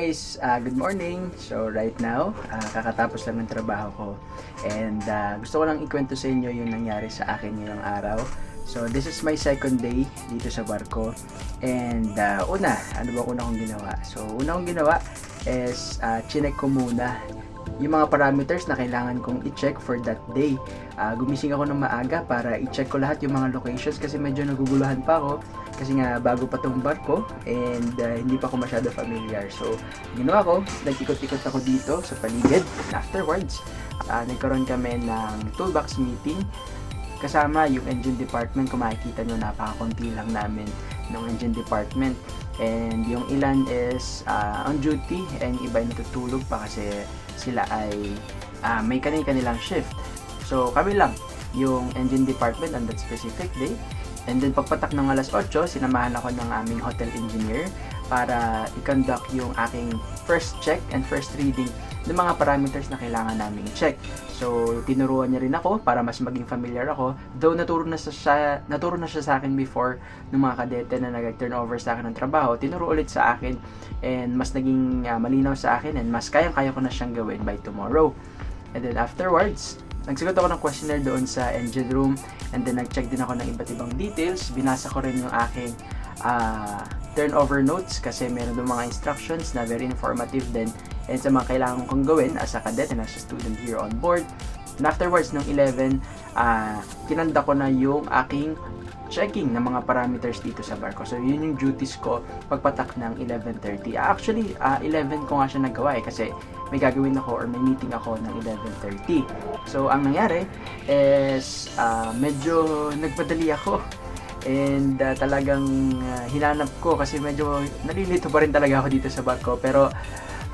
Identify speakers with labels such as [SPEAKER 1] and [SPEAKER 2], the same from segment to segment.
[SPEAKER 1] guys, uh, good morning. So right now, uh, kakatapos lang ng trabaho ko. And uh, gusto ko lang ikwento sa inyo yung nangyari sa akin ngayong araw. So this is my second day dito sa barko. And uh, una, ano ba una kong ginawa? So una kong ginawa is uh, chinek ko muna yung mga parameters na kailangan kong i-check for that day. Uh, gumising ako ng maaga para i-check ko lahat yung mga locations kasi medyo naguguluhan pa ako kasi nga bago pa tong barko and uh, hindi pa ako masyado familiar. So, ginawa ko, nag-ikot-ikot ako dito sa paligid. Afterwards, uh, nagkaroon kami ng toolbox meeting kasama yung engine department. Kung makikita nyo, napakakunti lang namin ng engine department. And yung ilan is uh, on duty and iba ay natutulog pa kasi sila ay uh, may kanilang shift. So kami lang yung engine department on that specific day. And then pagpatak ng alas 8, sinamahan ako ng aming hotel engineer para i-conduct yung aking first check and first reading ng mga parameters na kailangan namin i-check. So, tinuruan niya rin ako para mas maging familiar ako. Though naturo na siya, naturo na siya sa akin before ng mga kadete na nag-turnover sa akin ng trabaho, tinuro ulit sa akin and mas naging uh, malinaw sa akin and mas kayang-kaya ko na siyang gawin by tomorrow. And then afterwards, nagsagot ako ng questionnaire doon sa engine room and then nag-check din ako ng iba't ibang details. Binasa ko rin yung aking uh, turnover notes kasi meron doon mga instructions na very informative din and sa mga kailangan kong gawin as a cadet and as a student here on board. And afterwards, nung 11, uh, kinanda ko na yung aking checking ng mga parameters dito sa barko. So, yun yung duties ko pagpatak ng 11.30. Uh, actually, uh, 11 ko nga siya nagawa eh kasi may gagawin ako or may meeting ako ng 11.30. So, ang nangyari is uh, medyo nagpadali ako and uh, talagang uh, hinanap ko kasi medyo nalilito pa rin talaga ako dito sa barko. Pero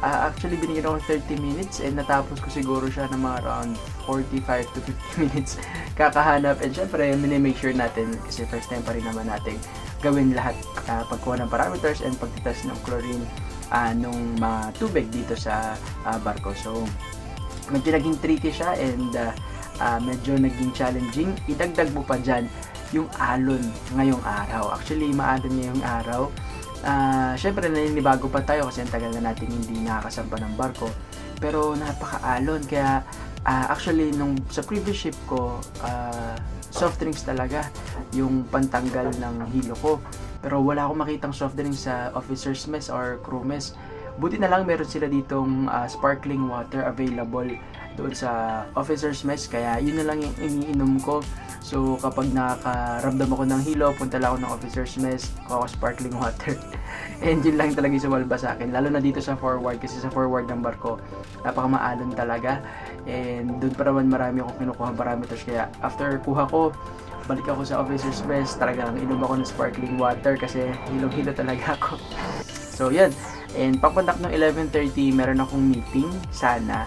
[SPEAKER 1] uh, actually binigyan ako 30 minutes and natapos ko siguro siya ng mga around 45 to 50 minutes. Kakahanap. And syempre minimake sure natin kasi first time pa rin naman natin gawin lahat uh, pagkuha ng parameters and pagtitest ng chlorine uh, nung mga tubig dito sa uh, barko. So medyo naging tricky siya and uh, uh, medyo naging challenging. Idagdag mo pa dyan yung alon ngayong araw. Actually maalon niya yung araw. Uh, syempre naninibago pa tayo kasi ang tagal na natin hindi nakakasampa ng barko. Pero napakaalon. Kaya uh, actually nung sa previous ship ko uh, soft drinks talaga yung pantanggal ng hilo ko. Pero wala akong makitang soft drinks sa officer's mess or crew mess buti na lang meron sila ditong uh, sparkling water available doon sa officer's mess kaya yun na lang yung iniinom ko. So kapag nakakaramdam ako ng hilo punta lang ako ng officer's mess kuha ko sparkling water. And yun lang talaga yung sumalba sa akin lalo na dito sa forward kasi sa forward ng barko napakamaalon talaga. And doon pa naman marami akong kinukuha parameters kaya after kuha ko balik ako sa officer's mess talagang inom ako ng sparkling water kasi hilong-hilo talaga ako so yan and pagpuntak ng 11.30 meron akong meeting sana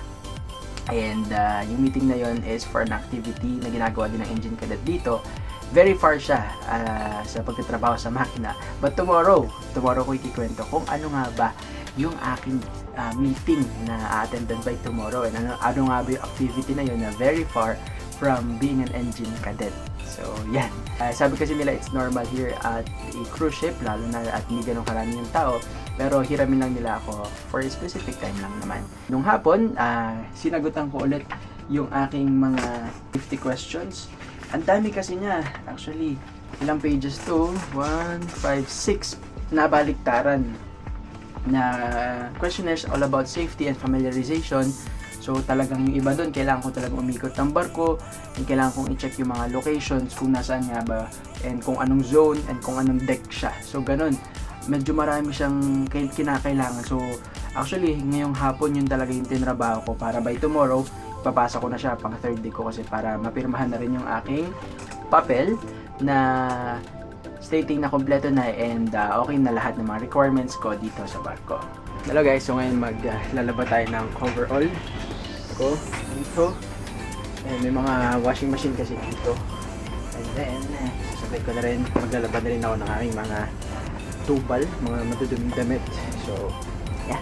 [SPEAKER 1] And uh, yung meeting na yon is for an activity na ginagawa din ng engine cadet dito. Very far siya uh, sa pagtatrabaho sa makina. But tomorrow, tomorrow ko ikikwento kung ano nga ba yung aking uh, meeting na attended by tomorrow and ano, ano nga ba yung activity na yun na very far from being an engine cadet. So, yan. Uh, sabi kasi nila it's normal here at a cruise ship, lalo na at hindi ganun karami yung tao. Pero hiramin lang nila ako for a specific time lang naman. Nung hapon, uh, sinagutan ko ulit yung aking mga 50 questions. Ang dami kasi niya. Actually, ilang pages to? 1, 5, 6 nabaliktaran na questionnaires all about safety and familiarization So talagang yung iba doon, kailangan ko talagang umikot ng barko, and kailangan kong i-check yung mga locations kung nasaan nga ba, and kung anong zone, and kung anong deck siya. So ganun, medyo marami siyang kinakailangan. So actually, ngayong hapon yun talaga yung tinrabaho ko para by tomorrow, papasa ko na siya pang third day ko kasi para mapirmahan na rin yung aking papel na stating na kompleto na and uh, okay na lahat ng mga requirements ko dito sa barko. Hello guys, so ngayon maglalaba uh, tayo ng coverall ko dito. And may mga washing machine kasi dito. And then, sabay ko na rin, maglalaba na rin ako ng aming mga tubal, mga matuduming damit. So, yeah.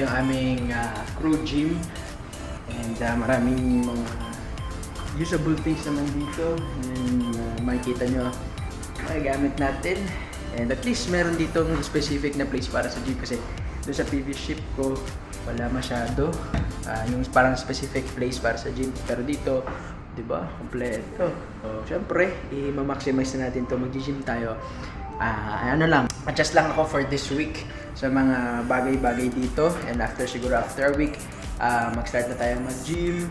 [SPEAKER 1] Yung aming ah, crew gym. And ah, maraming mga usable things naman dito. And ah, makikita nyo, magagamit natin. And at least meron ditong specific na place para sa gym kasi doon sa previous ship ko, wala masyado. Ah, yung parang specific place para sa gym. Pero dito, di ba, kompleto. So, syempre, i-maximize na natin to Mag-gym tayo. Ah, ano lang, adjust lang ako for this week sa mga bagay-bagay dito. And after, siguro after a week, ah, mag-start na tayo mag-gym.